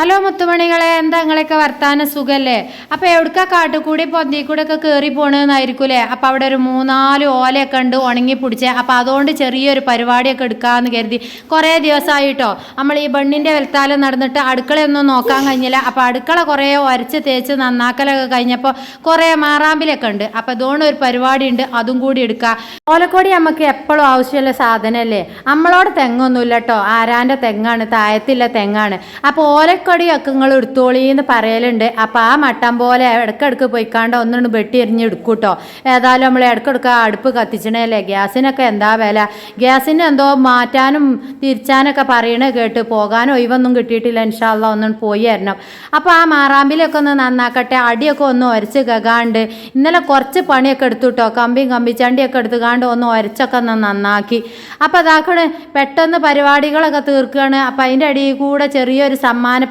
Hello മുത്തുമണികളെ എന്താ നിങ്ങളെയൊക്കെ വർത്താന? സുഖല്ലേ? അപ്പൊ എവിടുക്ക കാട്ടുകൂടി? പൊന്തി കൂടെ ഒക്കെ കയറി പോണെന്നായിരിക്കൂലേ? അപ്പൊ അവിടെ ഒരു മൂന്നാൽ ഓലയൊക്കെ ഉണ്ട് ഉണങ്ങി പിടിച്ചേ. അപ്പൊ അതുകൊണ്ട് ചെറിയൊരു പരിപാടിയൊക്കെ എടുക്കാന്ന് കരുതി. കുറേ ദിവസമായിട്ടോ നമ്മൾ ഈ ബണ്ണിന്റെ വെൽത്താലം നടന്നിട്ട് അടുക്കളയൊന്നും നോക്കാൻ കഴിഞ്ഞില്ല. അപ്പൊ അടുക്കള കുറേ ഒരച്ച് തേച്ച് നന്നാക്കലൊക്കെ കഴിഞ്ഞപ്പോൾ കുറേ മാറാമ്പിലൊക്കെ ഉണ്ട്. അപ്പൊ അതുകൊണ്ട് ഒരു പരിപാടി ഉണ്ട്. അതും കൂടി എടുക്കുക ഓലക്കോടി നമുക്ക് എപ്പോഴും ആവശ്യമുള്ള സാധനമല്ലേ നമ്മളോട് തെങ്ങൊന്നുമില്ല കേട്ടോ ആരാന്റെ തെങ്ങാണ്? താഴത്തില്ല തെങ്ങാണ്. അപ്പോൾ ഓലക്കൊടിയൊക്കെ എടുത്തോളി എന്ന് പറയലുണ്ട്. അപ്പോൾ ആ മട്ടം പോലെ ഇടയ്ക്കിടയ്ക്ക് പോയിക്കാണ്ട് ഒന്നുകൊണ്ട് വെട്ടി എറിഞ്ഞ് എടുക്കും കേട്ടോ ഏതായാലും നമ്മൾ ഇടയ്ക്കിടയ്ക്ക് അടുപ്പ് കത്തിച്ചണല്ലേ ഗ്യാസിനൊക്കെ എന്താ വില? ഗ്യാസിന് എന്തോ മാറ്റാനും തിരിച്ചാനൊക്കെ പറയണേ കേട്ട് പോകാനും ഒഴിവൊന്നും കിട്ടിയിട്ടില്ല. ഇൻഷാല്ല ഒന്നും പോയി തരണം അപ്പോൾ ആ മാറാമ്പിലൊക്കെ ഒന്ന് നന്നാക്കട്ടെ. അടിയൊക്കെ ഒന്ന് ഒരച്ച് കകാണ്ട് ഇന്നലെ കുറച്ച് പണിയൊക്കെ എടുത്തു കേട്ടോ കമ്പിയും കമ്പിച്ചണ്ടിയൊക്കെ എടുത്തുകാണ്ട് ഒന്ന് ഒരച്ചൊക്കെ ഒന്ന് നന്നാക്കി. അപ്പോൾ അതാക്കണ് പെട്ടെന്ന് പരിപാടികളൊക്കെ തീർക്കുകയാണ് അപ്പോൾ അതിന്റെ അടിയിൽ കൂടെ ചെറിയൊരു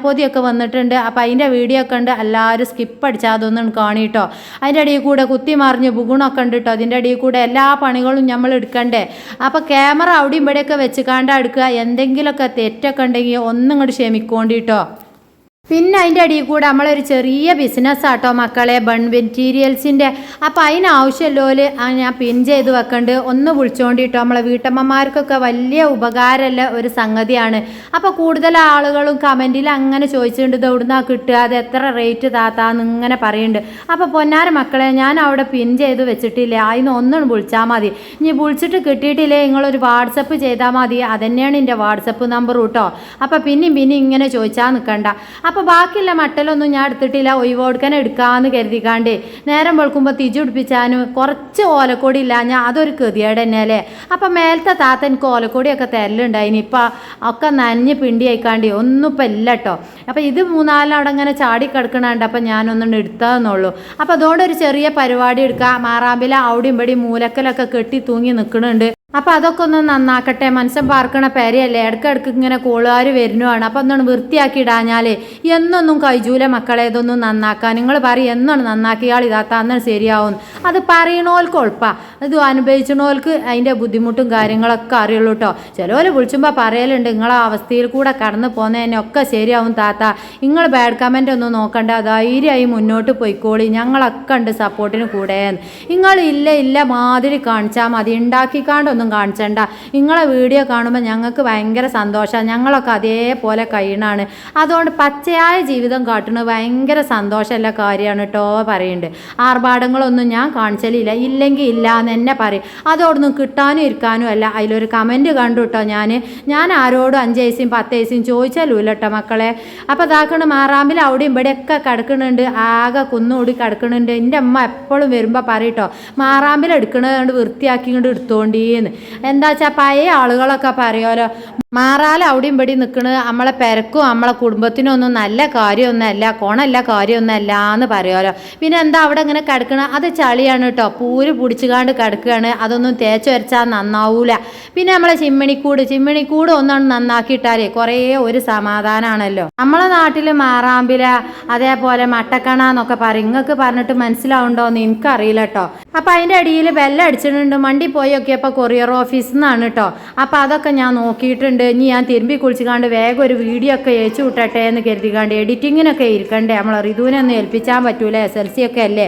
സമ്മാനപ്പൊതിയൊക്കെ വന്നിട്ടുണ്ട്. അപ്പോൾ അതിന്റെ വീഡിയോ ഒക്കെ ഉണ്ട്. എല്ലാവരും സ്കിപ്പ് അടിച്ചാൽ അതൊന്നും കാണിട്ടോ അതിന്റെ അടിയിൽ കൂടെ കുത്തി മറിഞ്ഞ് ബുഗുണൊക്കെ ഉണ്ട് കേട്ടോ അതിന്റെ അടിയിൽ കൂടെ എല്ലാ പണികളും നമ്മൾ എടുക്കണ്ടേ. അപ്പോൾ ക്യാമറ അവിടെയും ഇവിടെയൊക്കെ വെച്ച് കാണ്ട എടുക്കുക. എന്തെങ്കിലുമൊക്കെ തെറ്റൊക്കെ ഉണ്ടെങ്കിൽ ഒന്നും ഇങ്ങോട്ട് ക്ഷമിക്കോണ്ടിട്ടോ പിന്നെ അതിന്റെ അടിയിൽ കൂടെ നമ്മളൊരു ചെറിയ ബിസിനസ് ആട്ടോ മക്കളെ ബൺ മെറ്റീരിയൽസിന്റെ അപ്പോൾ അതിനാവശ്യമല്ലോൽ ഞാൻ പിൻ ചെയ്ത് വെക്കണ്ട്. ഒന്ന് വിളിച്ചോണ്ടിട്ടോ നമ്മളെ വീട്ടമ്മമാർക്കൊക്കെ വലിയ ഉപകാരമല്ല ഒരു സംഗതിയാണ്. അപ്പോൾ കൂടുതൽ ആളുകളും കമന്റിൽ അങ്ങനെ ചോദിച്ചിട്ടുണ്ട് ഇത് കിട്ടുക? അത് എത്ര റേറ്റ് താത്താന്ന് ഇങ്ങനെ പറയുന്നുണ്ട് അപ്പോൾ പൊന്നാര മക്കളെ ഞാൻ അവിടെ പിൻ ചെയ്ത് വെച്ചിട്ടില്ല. അതിന് ഒന്നും വിളിച്ചാൽ മതി. ഇനി വിളിച്ചിട്ട് കിട്ടിയിട്ടില്ലേ? നിങ്ങളൊരു വാട്സപ്പ് ചെയ്താൽ മതി. അതന്നെയാണ് എന്റെ വാട്സപ്പ് നമ്പർ കേട്ടോ അപ്പോൾ പിന്നെയും പിന്നെ ഇങ്ങനെ ചോദിച്ചാൽ നിൽക്കണ്ട ബാക്കിയുള്ള മട്ടലൊന്നും ഞാൻ എടുത്തിട്ടില്ല ഒഴിവ് കൊടുക്കാൻ എടുക്കാമെന്ന് കരുതിക്കാണ്ട്. നേരം വെളുക്കുമ്പോൾ തിജി പിടിപ്പിച്ചാനും കുറച്ച് ഓലക്കൊടി ഇല്ല ഞാൻ അതൊരു ഗതിയേട് തന്നെ അല്ലേ അപ്പം മേലത്തെ താത്ത എനിക്ക് ഓലക്കൊടിയൊക്കെ തരലുണ്ടായിനി ഇപ്പം ഒക്കെ നനഞ്ഞ് പിണ്ടി അയക്കാണ്ടി ഒന്നും ഇപ്പം ഇല്ല കേട്ടോ അപ്പം ഇത് മൂന്നാലും അവിടെ ഇങ്ങനെ ചാടി കിടക്കണുണ്ട് അപ്പം ഞാനൊന്നും എടുത്തതെന്നുള്ളൂ. അപ്പം അതുകൊണ്ട് ഒരു ചെറിയ പരിപാടി എടുക്കുക മാറാമ്പില അവിടെയും ഇവിടെയും മൂലക്കലൊക്കെ കെട്ടി തൂങ്ങി നിൽക്കണുണ്ട് അപ്പം അതൊക്കെ ഒന്ന് നന്നാക്കട്ടെ. മനസ്സം പാർക്കണ പേരയല്ലേ? ഇടയ്ക്കിടയ്ക്ക് ഇങ്ങനെ കൂളുകാർ വരുന്നതാണ്. അപ്പോൾ ഒന്നാണ് വൃത്തിയാക്കി ഇടാഞ്ഞാൽ എന്നൊന്നും കൈജൂല മക്കളെ. ഇതൊന്നും നന്നാക്കാൻ. നിങ്ങൾ പറയും എന്നാണ് നന്നാക്കിയാൾ ഇതാത്ത. ശരിയാവും? അത് പറയണോൽക്ക് ഉഴപ്പാ ഇത് അനുഭവിച്ചണോൽക്ക് അതിന്റെ ബുദ്ധിമുട്ടും കാര്യങ്ങളൊക്കെ അറിയുള്ളൂ കേട്ടോ ചിലവർ വിളിച്ചുമ്പോൾ പറയലുണ്ട് നിങ്ങളെ അവസ്ഥയിൽ കൂടെ കടന്നു പോകുന്നതിനെ ഒക്കെ ശരിയാവും താത്ത. നിങ്ങൾ ബാഡ് കമന്റ് ഒന്നും നോക്കണ്ട. ധൈര്യമായി മുന്നോട്ട് പോയിക്കോളി. ഞങ്ങളൊക്കെ ഉണ്ട് സപ്പോർട്ടിന് കൂടെ നിങ്ങൾ ഇല്ല ഇല്ല മാതിരി കാണിച്ചാൽ മതി. ഉണ്ടാക്കിക്കാണ്ടൊന്നും കാണിച്ചണ്ട. നിങ്ങളെ വീഡിയോ കാണുമ്പോൾ ഞങ്ങൾക്ക് ഭയങ്കര സന്തോഷമാണ് ഞങ്ങളൊക്കെ അതേപോലെ കഴിയണാണ്. അതുകൊണ്ട് പച്ചയായ ജീവിതം കാട്ടുന്നത് ഭയങ്കര സന്തോഷമുള്ള കാര്യമാണ് കേട്ടോ പറയുന്നുണ്ട് ആർഭാടങ്ങളൊന്നും ഞാൻ കാണിച്ചലില്ല. ഇല്ലെങ്കിൽ ഇല്ല എന്ന് തന്നെ പറയും. അതോടൊന്നും കിട്ടാനും ഇരിക്കാനും അല്ല. അതിലൊരു കമന്റ് കണ്ടു കേട്ടോ ഞാൻ ഞാൻ ആരോടും അഞ്ച് വയസ്സും പത്ത് വയസ്സും ചോദിച്ചാലും കേട്ടോ മക്കളെ. അപ്പോൾ ഇതാക്കണ മാറാമ്പിൽ അവിടെയും ഇവിടെയൊക്കെ കിടക്കുന്നുണ്ട് ആകെ കുന്നുകൂടി കിടക്കുന്നുണ്ട് എന്റെ അമ്മ എപ്പോഴും വരുമ്പോൾ പറയട്ടോ മാറാമ്പിൽ എടുക്കണത് കൊണ്ട് വൃത്തിയാക്കി കൊണ്ട് എടുത്തോണ്ടീന്ന്. എന്താ വെച്ചാൽ പഴയ ആളുകളൊക്കെ പറയുമല്ലോ മാറാല അവിടെയും ഇവിടെ നിൽക്കുന്നത് നമ്മളെ പെരക്കും നമ്മളെ കുടുംബത്തിനൊന്നും നല്ല കാര്യമൊന്നുമല്ല കോണല്ല കാര്യമൊന്നുമല്ല എന്ന് പറയുമല്ലോ പിന്നെ എന്താ അവിടെ ഇങ്ങനെ കിടക്കണ? അത് ചളിയാണ് കേട്ടോ. പൂര് പിടിച്ചുകാണ്ട് കിടക്കുകയാണ്. അതൊന്നും തേച്ച് വരച്ചാൽ നന്നാവൂല. പിന്നെ നമ്മളെ ചിമ്മിണിക്കൂട്. ചിമ്മിണിക്കൂട് ഒന്നാണ് നന്നാക്കിയിട്ടാലേ കുറേ ഒരു സമാധാനമാണല്ലോ നമ്മളെ നാട്ടിൽ മാറാമ്പില അതേപോലെ മട്ടക്കണ എന്നൊക്കെ പറയും. നിങ്ങൾക്ക് പറഞ്ഞിട്ട് മനസ്സിലാവുണ്ടോ എന്ന് എനിക്കറിയില്ല കേട്ടോ. അപ്പം അതിന്റെ അടിയിൽ വെല്ലം അടിച്ചിട്ടുണ്ട് മണ്ടി പോയി നോക്കിയപ്പോൾ കൊറിയർ ഓഫീസിൽ നിന്നാണ് കേട്ടോ അപ്പം അതൊക്കെ ഞാൻ നോക്കിയിട്ടുണ്ട്. ഇനി ഞാൻ തിരുമ്പി കുളിച്ചുകാണ്ട് വേഗം ഒരു വീഡിയോ ഒക്കെ അയച്ചു വിട്ടട്ടെ എന്ന് കരുതിക്കാണ്ട് എഡിറ്റിങ്ങിനൊക്കെ ഇരിക്കണ്ടേ? നമ്മൾ റിതുവിനൊന്നും ഏൽപ്പിച്ചാൻ പറ്റൂല? എസ് എൽ സി ഒക്കെ അല്ലേ?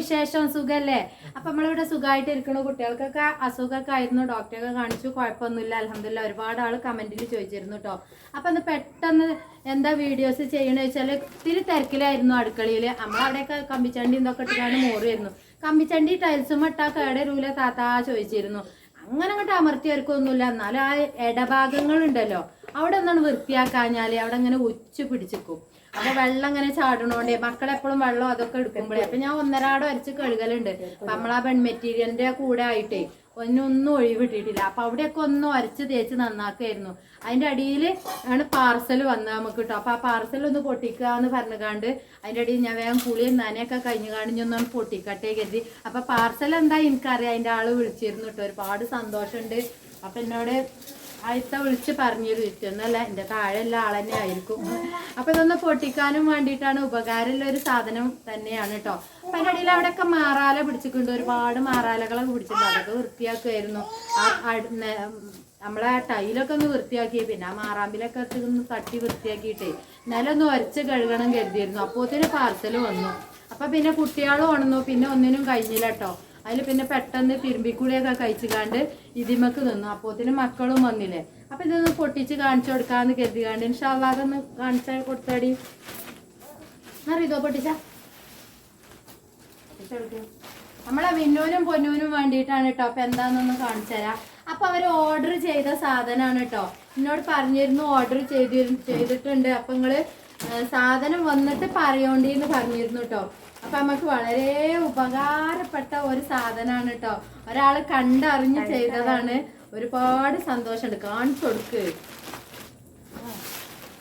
വിശേഷം? സുഖല്ലേ? അപ്പൊ നമ്മളിവിടെ സുഖമായിട്ട് ഇരിക്കണു. കുട്ടികൾക്കൊക്കെ അസുഖമൊക്കെ ആയിരുന്നു ഡോക്ടറെ കാണിച്ചു. കുഴപ്പമൊന്നുമില്ല. അലഹമില്ല ഒരുപാട് ആൾ കമന്റിൽ ചോദിച്ചിരുന്നു കേട്ടോ അപ്പൊ ഒന്ന് പെട്ടെന്ന് എന്താ വീഡിയോസ് ചെയ്യണമെന്ന് വെച്ചാൽ ഇത്തിരി തിരക്കിലായിരുന്നു അടുക്കളയിൽ നമ്മളവിടെയൊക്കെ കമ്പിച്ചണ്ടി എന്തൊക്കെ ഇട്ടിട്ടാണ് മോറിയിരുന്നു കമ്പിച്ചണ്ടി ടൈൽസും ഇട്ടാ കേടരൂല താത്താ ചോദിച്ചിരുന്നു. അങ്ങനെ അങ്ങോട്ട് അമർത്തിയവർക്കൊന്നുമില്ല. എന്നാലും ആ ഇടഭാഗങ്ങളുണ്ടല്ലോ. അവിടെ ഒന്നാണ് വൃത്തിയാക്കാഞ്ഞാൽ അവിടെ അങ്ങനെ ഉച്ച പിടിച്ചിക്കും അപ്പൊ വെള്ളം ഇങ്ങനെ ചാടണോണ്ട് മക്കളെപ്പോഴും വെള്ളം അതൊക്കെ എടുക്കുമ്പോഴേ അപ്പൊ ഞാൻ ഒന്നരാടം അരച്ച് കഴുകലുണ്ട്. അപ്പൊ നമ്മളാ പെൺ മെറ്റീരിയലിന്റെ കൂടെ ആയിട്ടേ ഒന്നൊന്നും ഒഴിവിട്ടിട്ടില്ല അപ്പൊ അവിടെയൊക്കെ ഒന്നും അരച്ച് തേച്ച് നന്നാക്കായിരുന്നു. അതിന്റെ അടിയിൽ ആണ് പാർസൽ വന്നത് നമുക്ക് കിട്ടും അപ്പൊ ആ പാർസൽ ഒന്ന് പൊട്ടിക്കുക എന്ന് പറഞ്ഞുകാണ്ട് അതിന്റെ അടിയിൽ ഞാൻ വേഗം കുളിയും നനയൊക്കെ കഴിഞ്ഞു കാണിഞ്ഞൊന്നും പൊട്ടിക്കട്ടെ കരുതി. അപ്പൊ പാർസൽ എന്താ എനിക്കറിയാം. അതിന്റെ ആൾ വിളിച്ചിരുന്നു കേട്ടോ ഒരുപാട് സന്തോഷമുണ്ട്. അപ്പൊ എന്നോട് ആയിത്ത വിളിച്ച് പറഞ്ഞൊരു വിറ്റൊന്നല്ല എന്റെ താഴെയുള്ള ആൾ തന്നെ ആയിരിക്കും. അപ്പൊ ഇതൊന്ന് പൊട്ടിക്കാനും വേണ്ടിയിട്ടാണ് ഉപകാരമുള്ള ഒരു സാധനം തന്നെയാണ് കേട്ടോ അപ്പം അതിന്റെ ഇടയിൽ അവിടെയൊക്കെ മാറാല പിടിച്ചിട്ടുണ്ട്. ഒരുപാട് മാറാലകളൊക്കെ പിടിച്ചിട്ടുണ്ട്. അതൊക്കെ വൃത്തിയാക്കുമായിരുന്നു നമ്മളെ ടൈലൊക്കെ ഒന്ന് വൃത്തിയാക്കി. പിന്നെ ആ മാറാമ്പിലൊക്കെ ഒന്ന് തട്ടി വൃത്തിയാക്കിയിട്ടേ. നിലൊന്ന് ഒരച്ച് കഴുകണം കരുതിയിരുന്നു അപ്പോത്തിന് പാർസൽ വന്നു. അപ്പൊ പിന്നെ കുട്ടികളും ഉണന്നു പിന്നെ ഒന്നിനും കഴിഞ്ഞില്ല കേട്ടോ അതിൽ പിന്നെ പെട്ടെന്ന് തിരുമ്പിക്കുളിയൊക്കെ കഴിച്ചുകാണ്ട് ഇതിമക്ക് നിന്നു. അപ്പോത്തിന് മക്കളും വന്നില്ലേ. അപ്പൊ ഇതൊന്ന് പൊട്ടിച്ച് കാണിച്ചു കൊടുക്കാന്ന് കരുതികാണ്ട് ഇൻഷാല്ലാ അതൊന്ന് കാണിച്ചാൽ കൊടുത്താടി. അറിയതോ പൊട്ടിച്ച? നമ്മളെ മിന്നൂനും പൊന്നൂനും വേണ്ടിയിട്ടാണ് കേട്ടോ അപ്പൊ എന്താന്നൊന്ന് കാണിച്ചു തരാം. അപ്പൊ അവർ ഓർഡർ ചെയ്ത സാധനമാണ് കേട്ടോ എന്നോട് പറഞ്ഞിരുന്നു ഓർഡർ ചെയ്തി ചെയ്തിട്ടുണ്ട്. അപ്പൊ നിങ്ങൾ സാധനം വന്നിട്ട് പറയോണ്ടിന്ന് പറഞ്ഞിരുന്നു കേട്ടോ അപ്പൊ നമുക്ക് വളരെ ഉപകാരപ്പെട്ട ഒരു സാധനമാണ് കേട്ടോ ഒരാൾ കണ്ടറിഞ്ഞ് ചെയ്തതാണ്. ഒരുപാട് സന്തോഷമുണ്ട്. കാണിച്ചു കൊടുക്ക്.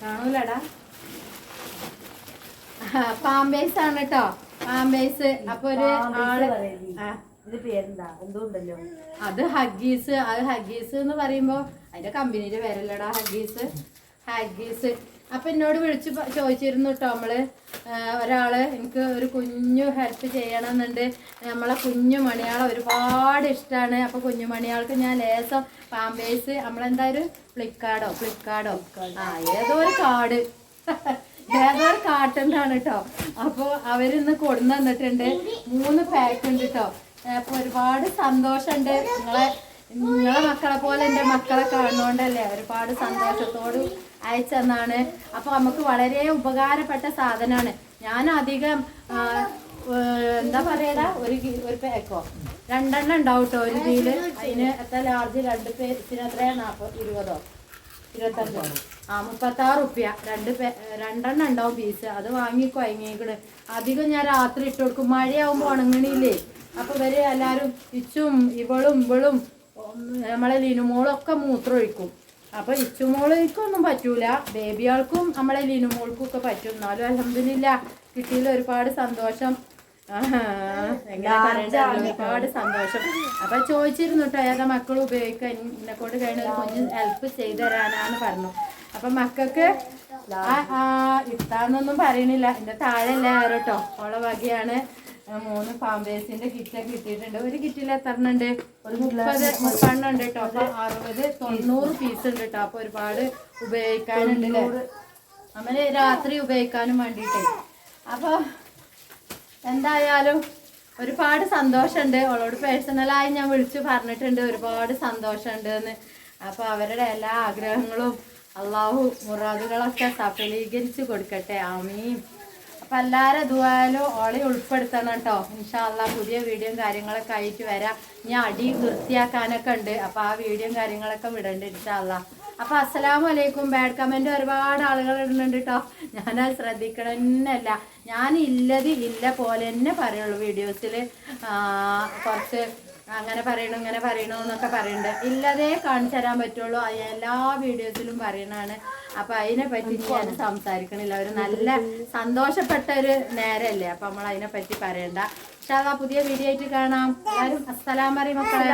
കാണൂലടാ. പാമ്പേസ് ആണ് കേട്ടോ പാമ്പേസ്. അപ്പൊ ഒരു ആൾ അത് ഹഗീസ്. അത് ഹഗീസ് എന്ന് പറയുമ്പോ അതിന്റെ കമ്പനിയുടെ പേരല്ലടാ ഹഗീസ്. ഹഗീസ്. അപ്പൊ എന്നോട് വിളിച്ച് ചോദിച്ചിരുന്നു കേട്ടോ നമ്മൾ ഒരാൾ എനിക്ക് ഒരു കുഞ്ഞു ഹെൽപ്പ് ചെയ്യണമെന്നുണ്ട്. നമ്മളെ കുഞ്ഞു മണിയാളെ ഒരുപാട് ഇഷ്ടമാണ് അപ്പൊ കുഞ്ഞു മണിയാൾക്ക് ഞാൻ ലേസം പാമ്പേഴ്സ് നമ്മളെന്തായാലും ഫ്ലിപ്കാർഡോ ഫ്ലിപ്കാർഡോ ആ ഏതോ ഒരു കാർഡ്. ഏതോ ഒരു കാട്ടുണ്ടാണ് കേട്ടോ അപ്പൊ അവരിന്ന് കൊടുന്നു തന്നിട്ടുണ്ട്. മൂന്ന് പാക്ക് ഉണ്ട് കേട്ടോ അപ്പൊ ഒരുപാട് സന്തോഷമുണ്ട് നിങ്ങളെ നിങ്ങളെ മക്കളെ പോലെ എന്റെ മക്കളെ കാണുന്നോണ്ടല്ലേ ഒരുപാട് സന്തോഷത്തോട് അയച്ചെന്നാണ്. അപ്പൊ നമുക്ക് വളരെ ഉപകാരപ്പെട്ട സാധനമാണ് ഞാൻ അധികം എന്താ പറയടാ? ഒരു ഒരു പേക്കോ? രണ്ടെണ്ണം ഉണ്ടാവും കേട്ടോ ഒരു ഇതിൽ അതിന് എത്ര ലാർജ് രണ്ട് പേരത്തിന് എത്രയാ? നാപ്പത് ഇരുപതോ? ഇരുപത്തഞ്ചോ? ആ മുപ്പത്താറ് റുപ്യ രണ്ട് പേ രണ്ടെണ്ണം ഉണ്ടാവും പീസ് അത് വാങ്ങി കുഴങ്ങിക്കണ് അധികം ഞാൻ രാത്രി ഇട്ട് കൊടുക്കും. മഴയാവുമ്പോ ഉണങ്ങണില്ലേ? അപ്പൊ വരെ എല്ലാരും ഇച്ചും ഇവളും ഇവളും നമ്മളെ ലിനുമോളൊക്കെ മൂത്രം ഒഴിക്കും അപ്പൊ ഇച്ചുമോൾക്കൊന്നും പറ്റൂല. ബേബി ആൾക്കും നമ്മളെ ലിനുമോൾക്കും ഒക്കെ പറ്റും. എന്നാലും അലഹമില്ല കിട്ടിയതിൽ ഒരുപാട് സന്തോഷം. ഒരുപാട് സന്തോഷം. അപ്പൊ ചോദിച്ചിരുന്നു കേട്ടോ ഏതാ മക്കൾ ഉപയോഗിക്കാൻ? എന്നെ കൊണ്ട് കഴിഞ്ഞാൽ ഒരു കുഞ്ഞ് ഹെൽപ്പ് ചെയ്തു പറഞ്ഞു. അപ്പൊ മക്കൾക്ക് ആ ഇത്താന്നൊന്നും പറയണില്ല. എന്റെ താഴെ എല്ലാവരും കേട്ടോ ഓളെ വകയാണ്. മൂന്ന് പാമ്പേഴ്സിന്റെ കിറ്റൊക്കെ കിട്ടിയിട്ടുണ്ട്. ഒരു കിറ്റിൽ എത്ര ഉണ്ട് ഒരു മുപ്പത് മുപ്പെണ്ണം ഉണ്ട് കേട്ടോ അപ്പൊ അറുപത് തൊണ്ണൂറ് പീസ് ഉണ്ട് കേട്ടോ അപ്പൊ ഒരുപാട് ഉപയോഗിക്കാനുണ്ട് അങ്ങനെ രാത്രി ഉപയോഗിക്കാനും വേണ്ടിട്ട്. അപ്പൊ എന്തായാലും ഒരുപാട് സന്തോഷമുണ്ട് അവളോട് പേഴ്സണലായി ഞാൻ വിളിച്ചു പറഞ്ഞിട്ടുണ്ട്. ഒരുപാട് സന്തോഷമുണ്ട് എന്ന്. അപ്പൊ അവരുടെ എല്ലാ ആഗ്രഹങ്ങളും അള്ളാഹു മുറാദുകളൊക്കെ സഫലീകരിച്ചു കൊടുക്കട്ടെ. ആമീൻ. അപ്പൊ എല്ലാരും ഇതുപോലും ഓളെ ഉൾപ്പെടുത്തണം കേട്ടോ ഇൻഷാല്ല പുതിയ വീഡിയോയും കാര്യങ്ങളൊക്കെ ആയിട്ട് വരാം. ഞാൻ അടി വൃത്തിയാക്കാനൊക്കെ ഉണ്ട്. അപ്പൊ ആ വീഡിയോയും കാര്യങ്ങളൊക്കെ വിടണ്ട് ഇൻഷാല്ല അപ്പൊ അസ്സലാമു അലൈക്കും. ബാഡ് കമന്റ് ഒരുപാട് ആളുകൾ ഇടുന്നുണ്ട് കേട്ടോ ഞാനത് ശ്രദ്ധിക്കണമെന്നല്ല ഞാൻ ഇല്ലത് ഇല്ല പോലെ തന്നെ പറയുള്ളൂ വീഡിയോസിൽ കുറച്ച് അങ്ങനെ പറയണു ഇങ്ങനെ പറയണു എന്നൊക്കെ പറയുന്നുണ്ട് ഇല്ലതേ കാണിച്ചു തരാൻ പറ്റുള്ളൂ. അത് എല്ലാ വീഡിയോസിലും പറയണാണ് അപ്പൊ അതിനെ പറ്റി ഞാൻ സംസാരിക്കണില്ല. ഒരു നല്ല സന്തോഷപ്പെട്ട ഒരു നേരല്ലേ. അപ്പൊ നമ്മൾ അതിനെ പറ്റി പറയണ്ട. പക്ഷെ അതാ പുതിയ വീഡിയോ ആയിട്ട് കാണാം. എല്ലാവരും അസ്സലാമറി മക്കളെ.